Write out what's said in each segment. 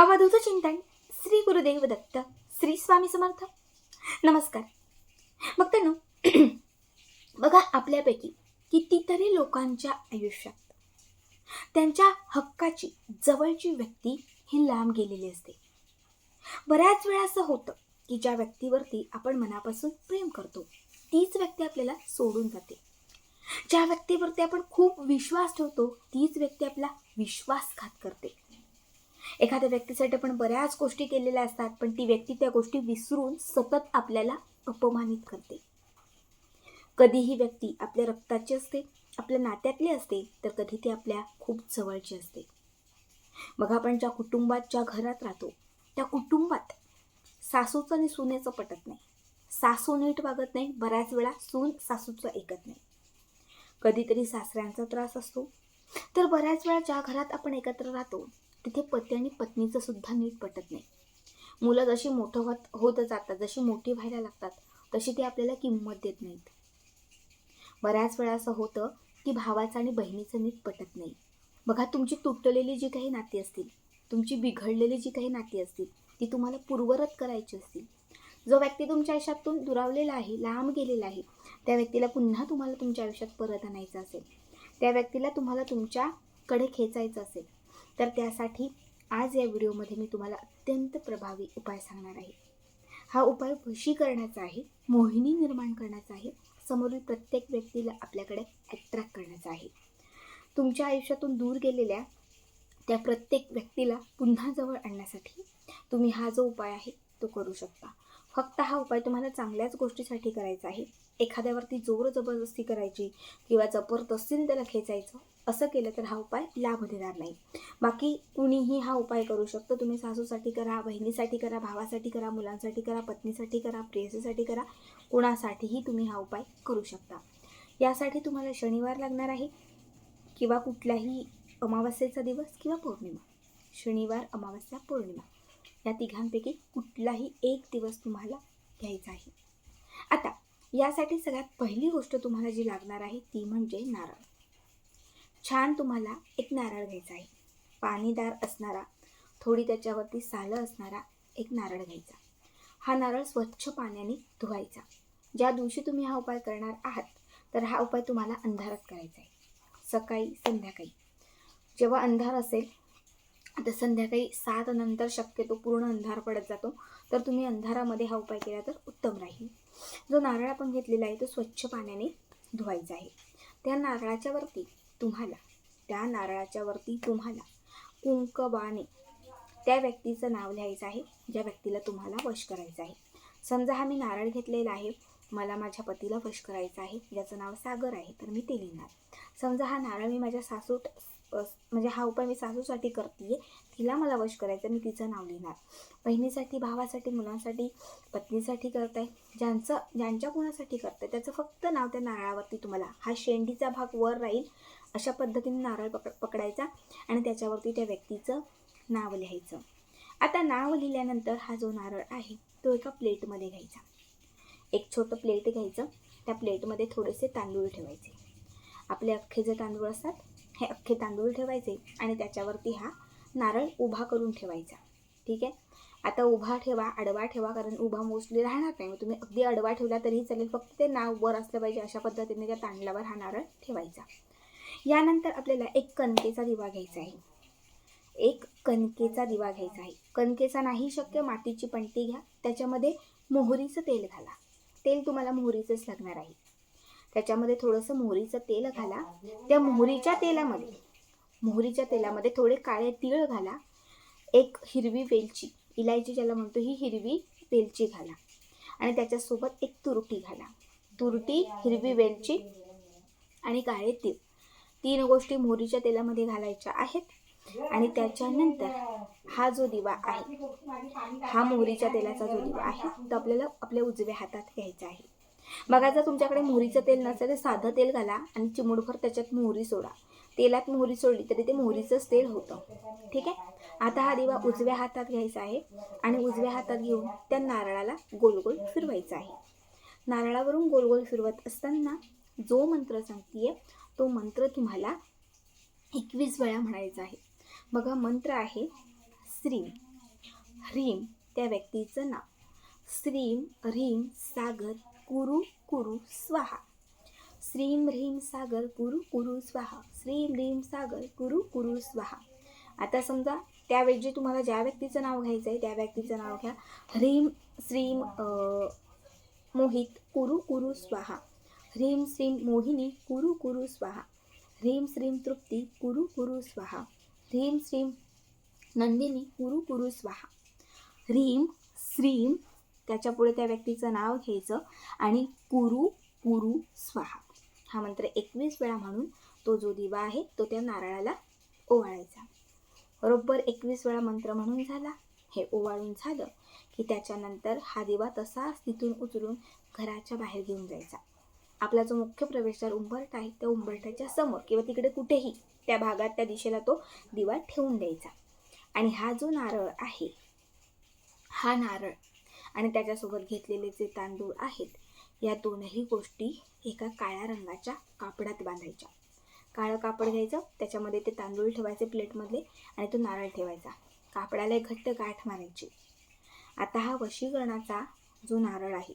अवधूत चिंतन श्री गुरुदेव दत्त श्री स्वामी समर्थ. नमस्कार. भक्तांनो बघा आपल्यापैकी कितीतरी लोकांच्या आयुष्यात त्यांच्या हक्काची जवळची व्यक्ती ही लांब गेलेली असते. बऱ्याच वेळा असं होतं की ज्या व्यक्तीवरती आपण मनापासून प्रेम करतो तीच व्यक्ती आपल्याला सोडून जाते. ज्या व्यक्तीवरती आपण खूप विश्वास ठेवतो तीच व्यक्ती आपला विश्वासघात करते. एखाद्या व्यक्तीसाठी आपण बऱ्याच गोष्टी केलेल्या असतात पण ती व्यक्ती त्या गोष्टी विसरून सतत आपल्याला अपमानित करते. कधी ही व्यक्ती आपल्या रक्ताची असते आपल्या नात्यातली असते तर कधी ती आपल्या खूप जवळची असते. मग आपण ज्या कुटुंबात ज्या घरात राहतो त्या कुटुंबात सासूचं आणि सुनेचं पटत नाही. सासू नीट वागत नाही बऱ्याच वेळा सून सासूचं ऐकत नाही. कधीतरी सासऱ्यांचा त्रास असतो. तर बऱ्याच वेळा ज्या घरात आपण एकत्र राहतो तिथे पती आणि पत्नीचं सुद्धा नीट पटत नाही. मुलं जशी मोठं होत होत जातात जशी मोठी व्हायला लागतात तशी ती आपल्याला किंमत देत नाहीत. बऱ्याच वेळा असं होतं की भावाचं आणि बहिणीचं नीट पटत नाही. बघा तुमची तुटलेली जी काही नाती असतील तुमची बिघडलेली जी काही नाती असतील ती तुम्हाला पूर्वरत करायची असतील. जो व्यक्ती तुमच्या आयुष्यातून दुरावलेला आहे लांब गेलेला आहे त्या व्यक्तीला पुन्हा तुम्हाला तुमच्या आयुष्यात परत आणायचं असेल. त्या व्यक्तीला तुम्हाला तुमच्याकडे खेचायचं असेल. तर त्यासाठी आज या व्हिडिओमध्ये मी तुम्हाला अत्यंत प्रभावी उपाय सांगणार आहे. हा उपाय वशीकरणाचा आहे मोहिनी निर्माण करण्याचा आहे समोरील प्रत्येक व्यक्तीला आपल्याकडे ॲट्रॅक्ट करण्याचा आहे. तुमच्या आयुष्यातून दूर गेलेल्या त्या प्रत्येक व्यक्तीला पुन्हा जवळ आणण्यासाठी तुम्ही हा जो उपाय आहे तो करू शकता. फक्त हा उपाय तुम्हाला चांगल्याच गोष्टीसाठी करायचा आहे. एखाद्यावरती जोर जबरदस्ती करायची किंवा जबरदस्तीने त्याला खेचायचं असं केलं तर हा उपाय लाभ देणार नाही. बाकी कुणीही हा उपाय करू शकतो. तुम्ही सासूसाठी करा बहिणीसाठी करा भावासाठी करा मुलांसाठी करा पत्नीसाठी करा प्रेयसीसाठी करा कुणासाठीही तुम्ही हा उपाय करू शकता. यासाठी तुम्हाला शनिवार लागणार आहे किंवा कुठल्याही अमावस्येचा दिवस किंवा पौर्णिमा. शनिवार अमावस्या पौर्णिमा. या तिघांपैकी कुठलाही एक दिवस तुम्हाला घ्यायचा आहे. आता यासाठी सगळ्यात पहिली गोष्ट तुम्हाला जी लागणार आहे ती म्हणजे नारळ. छान तुम्हाला एक नारळ घ्यायचा आहे. पाणीदार असणारा थोडी त्याच्यावरती सालं असणारा एक नारळ घ्यायचा. हा नारळ स्वच्छ पाण्याने धुवायचा. ज्या दिवशी तुम्ही हा उपाय करणार आहात तर हा उपाय तुम्हाला अंधारात करायचा आहे. सकाळी संध्याकाळी. जेव्हा अंधार असेल तर संध्याकाळी सात नंतर शक्यतो पूर्ण अंधार पडत जातो. तर तुम्ही अंधारामध्ये हा उपाय केला तर उत्तम राहील. जो नारळ आपण घेतलेला आहे तो स्वच्छ पाण्याने धुवायचा आहे. त्या नारळाच्या वरती तुम्हाला त्या नारळाच्या वरती तुम्हाला कुंकवाने त्या व्यक्तीचं नाव लिहायचं आहे ज्या व्यक्तीला तुम्हाला वश करायचं आहे. समजा हा मी नारळ घेतलेला आहे मला माझ्या पतीला वश करायचं आहे ज्याचं नाव सागर आहे तर मी ते लिहिणार. समजा हा नारळ मी माझ्या सासूट म्हणजे हा उपाय मी सासूसाठी करते तिला मला वश करायचं मी तिचं नाव लिहिणार. बहिणीसाठी भावासाठी मुलांसाठी पत्नीसाठी करताय. ज्यांचं ज्यांच्या कोणासाठी करताय त्याचं फक्त नाव त्या नारळावरती तुम्हाला. हा शेंडीचा भाग वर राहील अशा पद्धतीने नारळ पक पकडायचा आणि त्याच्यावरती त्या व्यक्तीचं नाव लिहायचं. आता नाव लिहिल्यानंतर हा जो नारळ आहे तो एका प्लेटमध्ये घ्यायचा. एक छोटं प्लेट घ्यायचं. त्या प्लेटमध्ये थोडेसे तांदूळ ठेवायचे. आपले अख्खे जे तांदूळ असतात हे अख्खे तांदूळ ठेवायचे आणि त्याच्यावरती हा नारळ उभा करून ठेवायचा. ठीक आहे? आता उभा ठेवा आडवा ठेवा कारण उभा मोस्टली राहणार नाही. मग तुम्ही अगदी अडवा ठेवला तरीही चालेल. फक्त ते नाव वर असलं पाहिजे अशा पद्धतीने त्या तांदळावर हा नारळ ठेवायचा. यानंतर आपल्याला एक कणकेचा दिवा घ्यायचा आहे. एक कणकेचा दिवा घ्यायचा आहे. कणकेचा नाही शक्य मातीची पणती घ्या. त्याच्यामध्ये मोहरीचं तेल घाला. तेल तुम्हाला मोहरीचंच लागणार आहे. त्याच्यामध्ये थोडंसं मोहरीचं तेल घाला. त्या मोहरीच्या तेलामध्ये मोहरीच्या तेलामध्ये थोडे काळे तीळ घाला. एक हिरवी वेलची इलायची ज्याला म्हणतो ही हिरवी वेलची घाला. आणि त्याच्यासोबत एक तुरटी घाला. तुरटी हिरवी वेलची आणि काळे तीळ. तीन गोष्टी मोहरीच्या तेलामध्ये घालायच्या आहेत. आणि त्याच्यानंतर हा जो दिवा आहे हा मोहरीच्या तेलाचा जो दिवा आहे तो आपल्याला आपल्या उजव्या हातात घ्यायचा आहे. बघा जर तुमच्याकडे मोहरीचं तेल नसेल तर साधं तेल घाला आणि चिमुडभर त्याच्यात मोहरी सोडा. तेलात मोहरी सोडली तरी ते मोहरीचंच तेल होतं. ठीक आहे? आता हा दिवा उजव्या हातात घ्यायचा आहे आणि उजव्या हातात घेऊन त्या नारळाला गोल गोल फिरवायचा आहे. नारळावरून गोल गोल फिरवत असताना जो मंत्र सांगतीये तो मंत्र तुम्हाला एकवीस वेळा म्हणायचा आहे. बघा मंत्र आहे श्रीम. ह्रीम त्या व्यक्तीचं नाव. श्रीम ह्रीम सागर कुरु कुरु स्वाहा. श्रीम ह्रीम सागर कुरु कुरु स्वाहा. श्रीम ह्रीम सागर कुरु कुरु स्वाहा. आता समजा त्यावेळी तुम्हाला ज्या व्यक्तीचं नाव घ्यायचं आहे त्या व्यक्तीचं नाव घ्या. ह्रीम श्रीम मोहित कुरु कुरु स्वाहा. ह्रीम श्रीम मोहिनी कुरु कुरु स्वाहा. ह्रीम श्रीम तृप्ती कुरु कुरु स्वाहा. ह्रीम श्रीम नंदिनी कुरु कुरु स्वाहा. ह्रीम श्रीम त्याच्यापुढे त्या व्यक्तीचं नाव घ्यायचं आणि कुरु कुरु स्वाहा. हा मंत्र एकवीस वेळा म्हणून तो जो दिवा आहे तो त्या नारळाला ओवाळायचा. बरोबर एकवीस वेळा मंत्र म्हणून झाला. हे ओवाळून झालं की त्याच्यानंतर हा दिवा तसाच तिथून उचलून घराच्या बाहेर घेऊन जायचा. आपला जो मुख्य प्रवेशद्वार उंबरठा आहे त्या उंबरठ्याच्या समोर किंवा तिकडे कुठेही त्या भागात त्या दिशेला तो दिवा ठेवून द्यायचा. आणि हा जो नारळ आहे हा नारळ आणि त्याच्यासोबत घेतलेले जे तांदूळ आहेत या दोनही गोष्टी एका काळ्या रंगाच्या कापडात बांधायच्या. काळं कापड घ्यायचं त्याच्यामध्ये ते तांदूळ ठेवायचे प्लेटमधले आणि तो नारळ ठेवायचा. कापडाला एक घट्ट गाठ मारायची. आता हा वशीकरणाचा जो नारळ आहे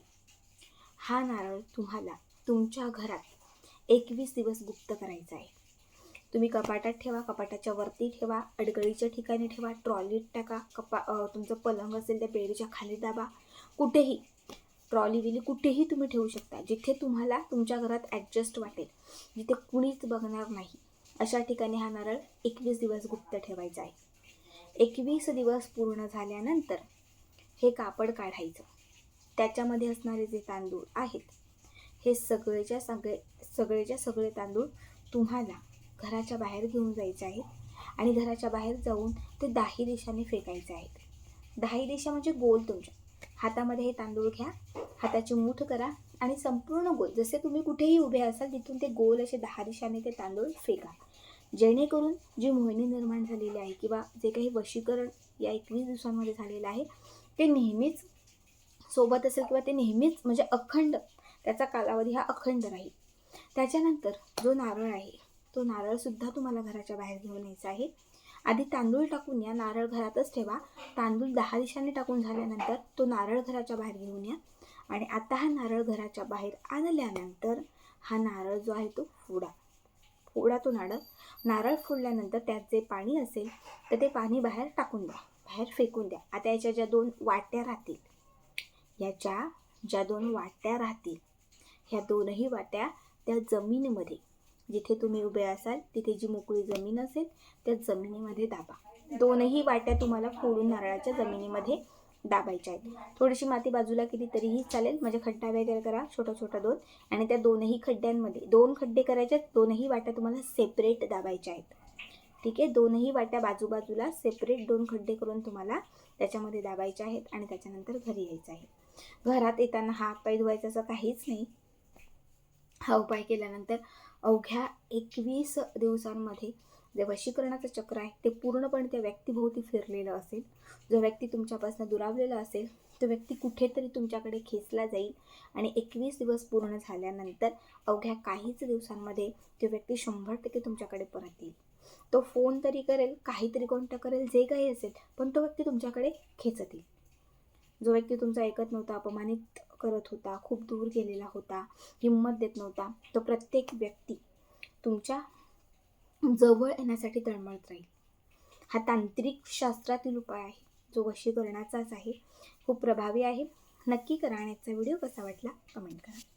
हा नारळ तुम्हाला तुमच्या घरात एकवीस दिवस गुप्त करायचा आहे. तुम्ही कपाटात ठेवा कपाटाच्या वरती ठेवा अडगळीच्या ठिकाणी ठेवा ट्रॉलीत टाका कपा तुमचं पलंग असेल त्या बेडच्या खाली दाबा कुठेही ट्रॉली विली कुठेही तुम्ही ठेवू शकता जिथे तुम्हाला तुमच्या घरात ॲडजस्ट वाटेल जिथे कुणीच बघणार नाही. अशा ठिकाणी हा नारळ एकवीस दिवस गुप्त ठेवायचा आहे. एकवीस दिवस पूर्ण झाल्यानंतर हे कापड काढायचं. त्याच्यामध्ये असणारे जे तांदूळ आहेत हे सगळेच्या सगळे सगळेच्या सगळे तांदूळ तुम्हाला घराच्या बाहेर घेऊन जायचे आहेत आणि घराच्या बाहेर जाऊन ते दाही दिशाने फेकायचे आहेत. दाही दिशा म्हणजे गोल तुमच्या. हातामध्ये हे तांदूळ घ्या. हाताची मूठ करा आणि संपूर्ण गोल जसे तुम्ही कुठेही उभे असाल तिथून ते गोल असे दहा दिशाने ते तांदूळ फेका. जेणेकरून जी मोहिनी निर्माण झालेली आहे किंवा जे काही वशीकरण या एकवीस दिवसांमध्ये झालेलं आहे ते नेहमीच सोबत असेल किंवा ते नेहमीच म्हणजे अखंड त्याचा कालावधी हा अखंड राहील. त्याच्यानंतर जो नारळ आहे तो नारळसुद्धा तुम्हाला घराच्या बाहेर घेऊन यायचा आहे. आधी तांदूळ टाकून या नारळ घरातच ठेवा. तांदूळ दहा दिशांनी टाकून झाल्यानंतर तो नारळ घराच्या बाहेर घेऊन या. आणि आता हा नारळ घराच्या बाहेर आणल्यानंतर हा नारळ जो आहे तो फोडा. फोडा तो नारळ. नारळ फोडल्यानंतर त्यात जे पाणी असेल तर ते पाणी बाहेर टाकून द्या. बाहेर फेकून द्या. आता याच्या ज्या दोन वाट्या राहतील याच्या ज्या दोन वाट्या राहतील ह्या दोनही वाट्या त्या जमिनीमध्ये जिथे तुम्ही उभे असाल तिथे जी मोकळी जमीन असेल त्या जमिनीमध्ये दाबा. दोनही वाट्या तुम्हाला फोडून नारळाच्या जमिनीमध्ये दाबायच्या आहेत. थोडीशी माती बाजूला केली तरीही चालेल. म्हणजे खड्डा वगैरे करा छोटा छोटा दोन. आणि त्या दोनही खड्ड्यांमध्ये दोन खड्डे करायचे दोनही वाट्या तुम्हाला सेपरेट दाबायच्या आहेत. ठीक आहे? दोनही वाट्या बाजूबाजूला सेपरेट दोन खड्डे करून तुम्हाला त्याच्यामध्ये दाबायचे आहेत आणि त्याच्यानंतर घरी यायचं आहे. घरात येताना हात पाय धुवायचं असं काहीच नाही. हा उपाय केल्यानंतर अवघ्या एकवीस दिवसांमध्ये जे वशीकरणाचं चक्र आहे ते पूर्णपणे त्या व्यक्तीभोवती फिरलेलं असेल. जो व्यक्ती तुमच्यापासून दुरावलेला असेल तो व्यक्ती कुठेतरी तुमच्याकडे खेचला जाईल आणि एकवीस दिवस पूर्ण झाल्यानंतर अवघ्या काहीच दिवसांमध्ये तो व्यक्ती शंभर टक्के तुमच्याकडे परत येईल. तो फोन तरी करेल काहीतरी कॉन्टॅक्ट करेल जे काही असेल पण तो व्यक्ती तुमच्याकडे खेचत येईल. जो व्यक्ती तुमचा ऐकत नव्हता अपमानित करत होता खूप दूर गेलेला होता हिंमत देत नव्हता. तो प्रत्येक व्यक्ती तुमच्या जवळ येण्यासाठी तळमळत राहील. हा तांत्रिक शास्त्रातील उपाय आहे. जो वशीकरणाचाच आहे. खूप प्रभावी आहे. नक्की करा आणि व्हिडिओ कसा वाटला? कमेंट करा.